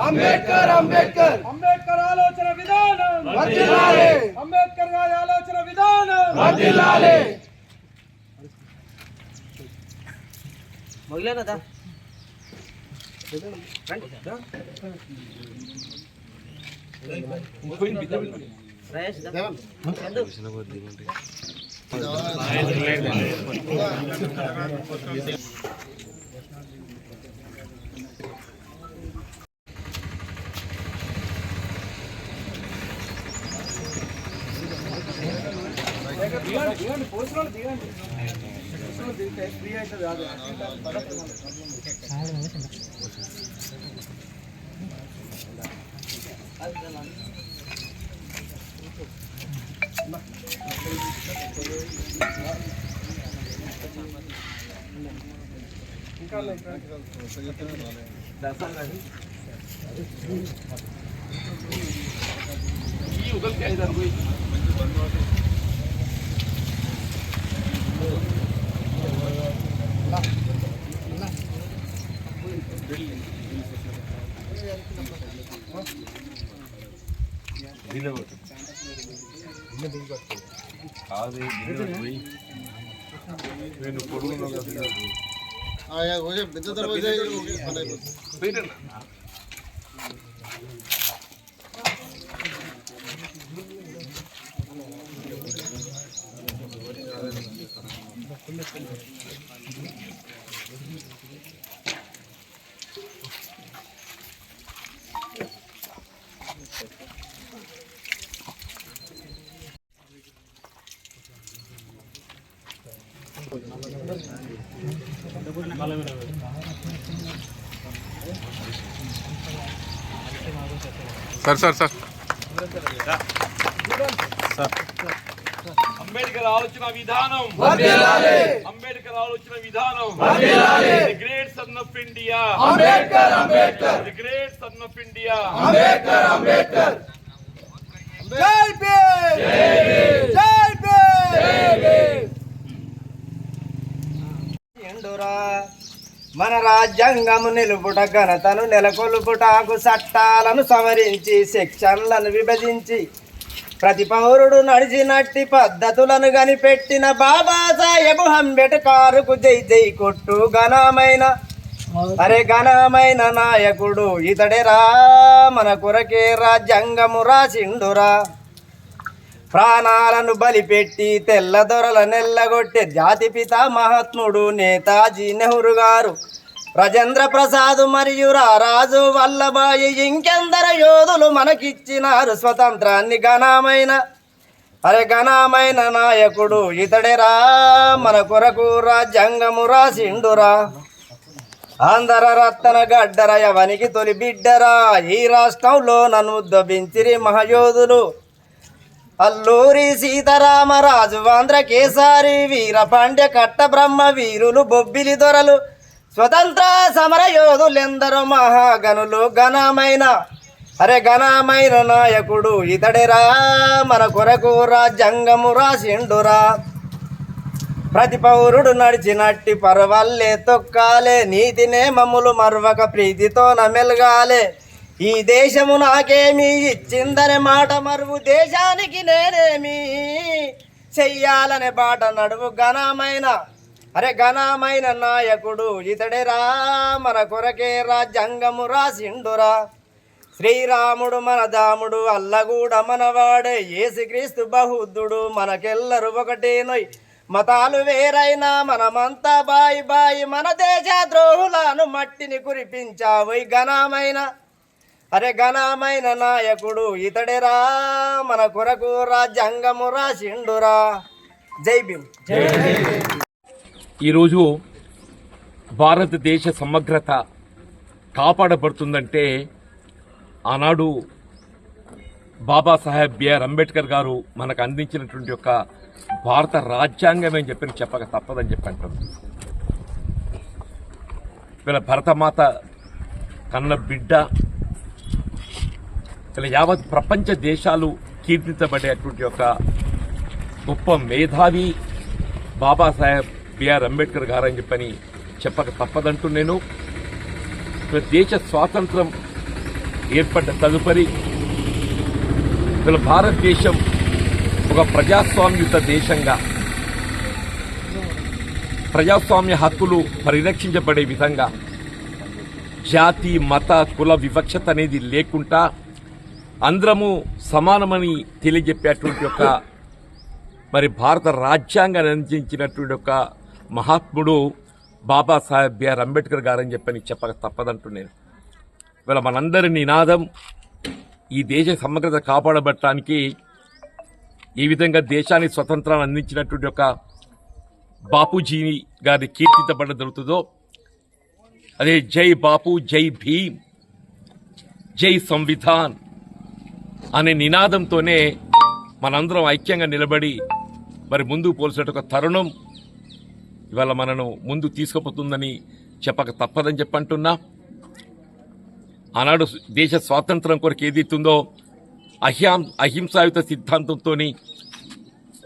అంబేద్కర్ అంబేద్కర్ అంబేద్కర్ ఆలోచన విధానం అంబేద్కర్ గారి ఆలోచన విధానం మొదలేదా పోయింది దిగండి పోసినోళ్ళు దిగండి పోసినోళ్ళు దిగితే ఫ్రీ అవుతుంది కాదు అది ఈ ఉగలికి ఐదు అరవై ಬಿಲ್ son of India. Ambedkar Ambedkar Ambedkar ఆలోచన విధానం వర్ధిల్లాలి అంబేద్కర్ గారి ఆలోచన విధానం వర్ధిల్లాలి సార్ సార్ సార్. అంబేద్కర్ ఆలోచన విధానం. అంబేద్కర్ ఆలోచన విధానం. Great son of India Ambedkar Ambedkar. Great son of India Ambedkar Ambedkar. జై భీమ్. జై భీమ్. ఎండురా. మన రాజ్యాంగము నిలుపుట ఘనతను నెలకొల్పుటకు చట్టాలను సవరించి సెక్షన్లను విభజించి ప్రతి పౌరుడు నడిచినట్టి పద్ధతులను కనిపెట్టిన బాబాసాహెబ్ అంబేడ్కర్కు జై జై కొట్టు ఘనమైన అరే ఘనమైన నాయకుడు ఇతడేరా మన కొరకే రాజ్యాంగము రాసిండురా. ప్రాణాలను బలిపెట్టి తెల్లదొరల నెల్లగొట్టే జాతిపిత మహాత్ముడు నేతాజీ నెహ్రూ గారు. రాజేంద్ర ప్రసాద్ మరియు రారాజు వల్లభాయి ఇంకెందర యోధులు మనకిచ్చినారు స్వతంత్రాన్ని ఘనమైన. అరే ఘనమైన నాయకుడు ఇతడేరా? మన కొరకు రాజ్యాంగము రాసిండురా. ఆంధ్ర రత్న గడ్డర ఎవనికి తొలి బిడ్డరా. ఈ రాష్ట్రంలో నన్ను ఉద్దబించిరి మహయోధులు. అల్లూరి సీతారామరాజు ఆంధ్ర కేసారి వీరపాండ్య కట్ట బ్రహ్మ వీరులు బొబ్బిలి దొరలు. స్వతంత్ర సమర యోధులెందరో మహాగనులు ఘనమైన అరే ఘనమైన నాయకుడు ఇతడిరా? మన కొరకు రాజ్యాంగము రాసిండురా. ప్రతి పౌరుడు నడిచినట్టి పర్వాలే తొక్కాలే నీతి నేమములు మరవక ప్రీతితో నమెలగాలే ఈ దేశము నాకేమి ఇచ్చిందనే మాట మరువు దేశానికి నేనేమి చెయ్యాలనే బాట నడువు ఘనమైన అరే ఘనమైన నాయకుడు ఇతడేరా? మన కొరకే రాజ్యాంగము రాసిండురా. శ్రీరాముడు మన దాముడు అల్లగూడ మనవాడే యేసుక్రీస్తు బహుద్ధుడు మనకెల్లరు ఒకటేనొయ్ మతాలు వేరైనా మనమంతా బాయి బాయి మన దేశ ద్రోహులను మట్టిని కురిపించావోయ్ ఘనమైన. అరే ఘనమైన నాయకుడు ఇతడేరా? మన కొరకు రాజ్యాంగము రాసిండురా. జై భీమ్. ఈరోజు భారతదేశ సమగ్రత కాపాడబడుతుందంటే ఆనాడు బాబాసాహెబ్ బిఆర్ అంబేద్కర్ గారు మనకు అందించినటువంటి యొక్క భారత రాజ్యాంగం అని చెప్పి చెప్పక తప్పదని చెప్పి అంటుంది వీళ్ళ భరతమాత కన్న బిడ్డ ఇలా యావత్ ప్రపంచ దేశాలు కీర్తించబడేటువంటి ఒక గొప్ప మేధావి బాబాసాహెబ్ బిఆర్ అంబేద్కర్ గారని చెప్పని చెప్పక తప్పదంటూ నేను దేశ స్వాతంత్రం ఏర్పడ్డ తదుపరి ఇలా భారతదేశం ఒక ప్రజాస్వామ్యుత దేశంగా ప్రజాస్వామ్య హక్కులు పరిరక్షించబడే విధంగా జాతి మత కుల వివక్షత అనేది లేకుండా అందరము సమానమని తెలియజెప్పేటువంటి ఒక మరి భారత రాజ్యాంగాన్ని అందించినటువంటి ఒక మహాత్ముడు బాబాసాహెబ్ బిఆర్ అంబేద్కర్ గారని చెప్పని చెప్పక తప్పదంటూ నేను. ఇవాళ మనందరి నినాదం ఈ దేశ సమగ్రత కాపాడబట్టడానికి ఈ విధంగా దేశానికి స్వతంత్రాన్ని అందించినటువంటి ఒక బాపూజీ గారి కీర్తించబడ జరుగుతుందో అదే జై బాపు జై భీమ్ జై సంవిధాన్. అనే నినాదంతోనే మనందరం ఐక్యంగా నిలబడి మరి ముందుకు పోల్సిన ఒక తరుణం ఇవాళ మనను ముందు తీసుకుపోతుందని చెప్పక తప్పదని చెప్పంటున్నా. ఆనాడు దేశ స్వాతంత్రం కొరకు ఏదైతుందో అహిం అహింసాయుత సిద్ధాంతంతో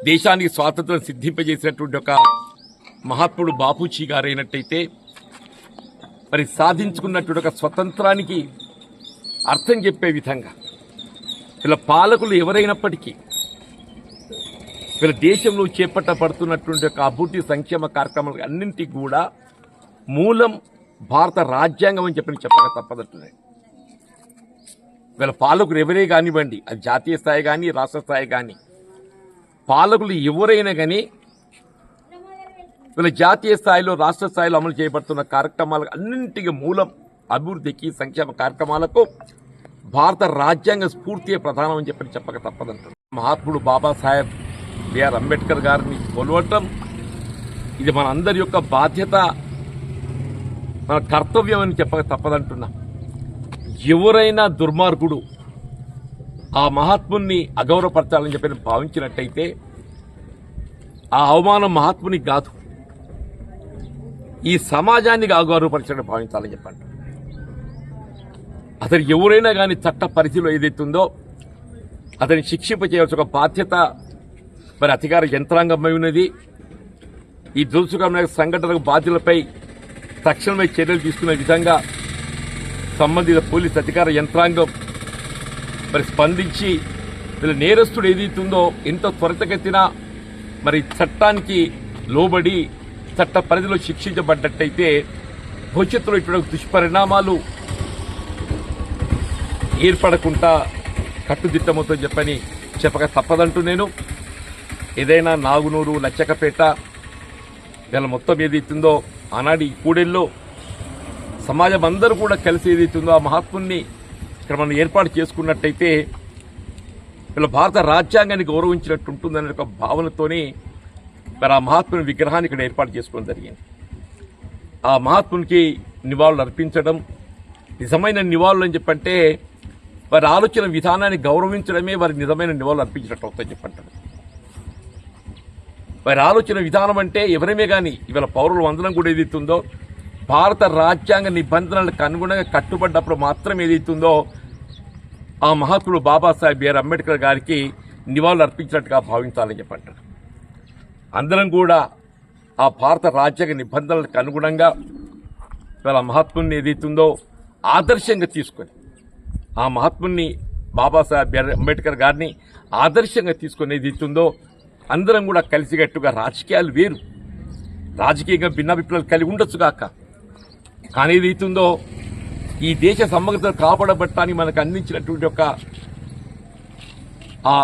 దేశానికి స్వాతంత్రం సిద్ధింపజేసినటువంటి ఒక మహాత్ముడు బాపూజీ గారైనట్టయితే మరి సాధించుకున్నటువంటి ఒక స్వతంత్రానికి అర్థం చెప్పే విధంగా ఇలా పాలకులు ఎవరైనప్పటికీ వీళ్ళ దేశంలో చేపట్టబడుతున్నటువంటి ఒక అభివృద్ధి సంక్షేమ కార్యక్రమాలు అన్నింటికి కూడా మూలం భారత రాజ్యాంగం అని చెప్పని చెప్పక తప్పదంటున్నాయి వీళ్ళ పాలకులు ఎవరే కానివ్వండి అది జాతీయ స్థాయి కానీ రాష్ట్ర స్థాయి కానీ పాలకులు ఎవరైనా కానీ వీళ్ళ జాతీయ స్థాయిలో రాష్ట్ర స్థాయిలో అమలు చేయబడుతున్న కార్యక్రమాలకు అన్నింటికి మూలం అభివృద్ధికి సంక్షేమ కార్యక్రమాలకు భారత రాజ్యాంగ స్ఫూర్తియే ప్రధానం అని చెప్పని చెప్పక తప్పదంటారు. మహాత్ముడు బాబాసాహెబ్ బిఆర్ అంబేద్కర్ గారిని కొలవటం ఇది మన అందరి యొక్క బాధ్యత మన కర్తవ్యం అని చెప్పక తప్పదంటున్నా. ఎవరైనా దుర్మార్గుడు ఆ మహాత్ముని అగౌరవపరచాలని చెప్పి భావించినట్టయితే ఆ అవమానం మహాత్మునికి కాదు ఈ సమాజానికి అగౌరవపరచడం భావించాలని చెప్పండి అతను ఎవరైనా కానీ చట్ట పరిధిలో ఏదైతుందో అతని శిక్షింప చేయవలసిన ఒక బాధ్యత మరి అధికార యంత్రాంగమై ఉన్నది. ఈ దురుసుకరమైన సంఘటనకు బాధ్యులపై తక్షణమే చర్యలు తీసుకునే విధంగా సంబంధిత పోలీస్ అధికార యంత్రాంగం మరి స్పందించి వీళ్ళ నేరస్తుడు ఏదైతుందో ఎంత త్వరితగతిన మరి చట్టానికి లోబడి చట్ట పరిధిలో శిక్షించబడ్డట్టయితే భవిష్యత్తులో ఇటువంటి దుష్పరిణామాలు ఏర్పడకుండా కట్టుదిట్టమవుతో చెప్పని చెప్పక తప్పదంటూ నేను. ఏదైనా నాగునూరు లచ్చకపేట ఇలా మొత్తం ఏదైతుందో ఆనాడు ఈ కూడెల్లో సమాజం అందరూ కూడా కలిసి ఏదైతుందో ఆ మహాత్ముని ఇక్కడ మనం ఏర్పాటు చేసుకున్నట్టయితే వీళ్ళ భారత రాజ్యాంగాన్ని గౌరవించినట్టు ఉంటుందనే ఒక భావనతోని మరి ఆ మహాత్ముని విగ్రహాన్ని ఇక్కడ ఏర్పాటు చేసుకోవడం జరిగింది. ఆ మహాత్మునికి నివాళులు అర్పించడం నిజమైన నివాళులు అని చెప్పంటే వారి ఆలోచన విధానాన్ని గౌరవించడమే వారి నిజమైన నివాళులు అర్పించినట్టు అవుతాయి చెప్పంటారు. వారి ఆలోచన విధానం అంటే ఎవరిమే కానీ ఇవాళ పౌరులు అందరం కూడా ఏదైతుందో భారత రాజ్యాంగ నిబంధనలకు అనుగుణంగా కట్టుబడ్డప్పుడు మాత్రం ఏదైతుందో ఆ మహాత్ముడు బాబాసాహెబ్ బిఆర్ అంబేద్కర్ గారికి నివాళులు అర్పించినట్టుగా భావించాలని చెప్పంటారు. అందరం కూడా ఆ భారత రాజ్యాంగ నిబంధనలకు అనుగుణంగా ఇవాళ మహాత్ముని ఏదైతుందో ఆదర్శంగా తీసుకొని ఆ మహాత్ముని బాబాసాహెబ్ అంబేద్కర్ గారిని ఆదర్శంగా తీసుకునేది ఇస్తుందో అందరం కూడా కలిసికట్టుగా రాజకీయాలు వేరు. రాజకీయంగా భిన్నాభిప్రాయాలు కలిగి ఉండొచ్చు కాక కానీ ఏదైతుందో ఈ దేశ సమగ్రత కాపాడబట్టాన్ని మనకు అందించినటువంటి ఒక ఆ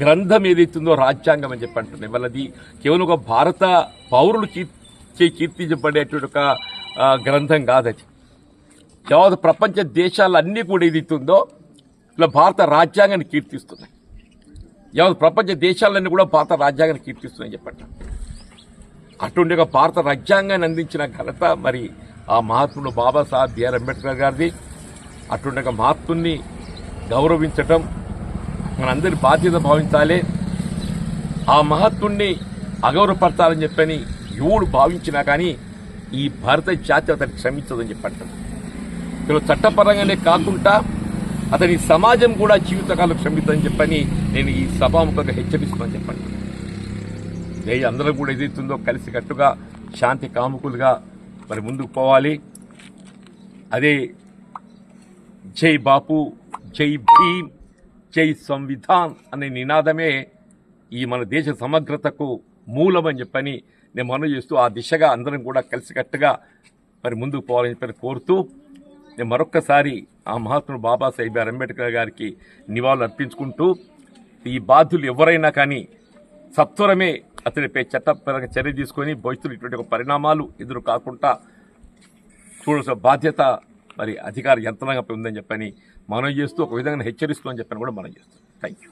గ్రంథం ఏదైతుందో రాజ్యాంగం అని చెప్పి అంటున్నాయి. వాళ్ళది కేవలం ఒక భారత పౌరులు కీర్తి కీర్తించబడేటువంటి ఒక గ్రంథం కాదది. యావత్ ప్రపంచ దేశాలన్నీ కూడా ఏదైతుందో ఇలా భారత రాజ్యాంగాన్ని కీర్తిస్తున్నాయి. యావత్ ప్రపంచ దేశాలన్నీ కూడా భారత రాజ్యాంగాన్ని కీర్తిస్తున్నాయి చెప్పండి. అటువంటి భారత రాజ్యాంగాన్ని అందించిన ఘనత మరి ఆ మహాత్ముడు బాబాసాహెబ్ బిఆర్ అంబేద్కర్ గారిది. అటువంటి మహాత్ముని గౌరవించటం మనందరి బాధ్యత భావించాలి. ఆ మహత్తుణ్ణి అగౌరవపరచాలని చెప్పని ఎవడు భావించినా కానీ ఈ భారత జాతి అతను క్షమించదని చెప్పంటారు. కేవలం చట్టపరంగానే కాకుండా అతని సమాజం కూడా జీవితకాలం క్షమించదని చెప్పని నేను ఈ సభాముఖంగా హెచ్చరిస్తున్నాను చెప్పండి. దేశ అందరూ కూడా ఏదైతుందో కలిసికట్టుగా శాంతి కాముకులుగా మరి ముందుకు పోవాలి. అదే జై బాపు జై భీమ్ జై సంవిధాన్ అనే నినాదమే ఈ మన దేశ సమగ్రతకు మూలమని చెప్పని నేను మనం చేస్తూ ఆ దిశగా అందరం కూడా కలిసికట్టుగా మరి ముందుకు పోవాలని చెప్పని కోరుతూ మరొక్కసారి ఆ మహాత్ముడు బాబాసాహెబ్ అంబేద్కర్ గారికి నివాళులు అర్పించుకుంటూ ఈ బాధ్యులు ఎవరైనా కానీ సత్వరమే అతనిపై చట్టపరంగా చర్య తీసుకొని భవిష్యత్తులో ఇటువంటి పరిణామాలు ఎదురు కాకుండా చూడాల్సిన బాధ్యత మరి అధికార యంత్రాంగంపై ఉందని చెప్పని మనం చేస్తూ ఒక విధంగా హెచ్చరిస్తూ అని చెప్పని కూడా మనం చేస్తాం. Thank you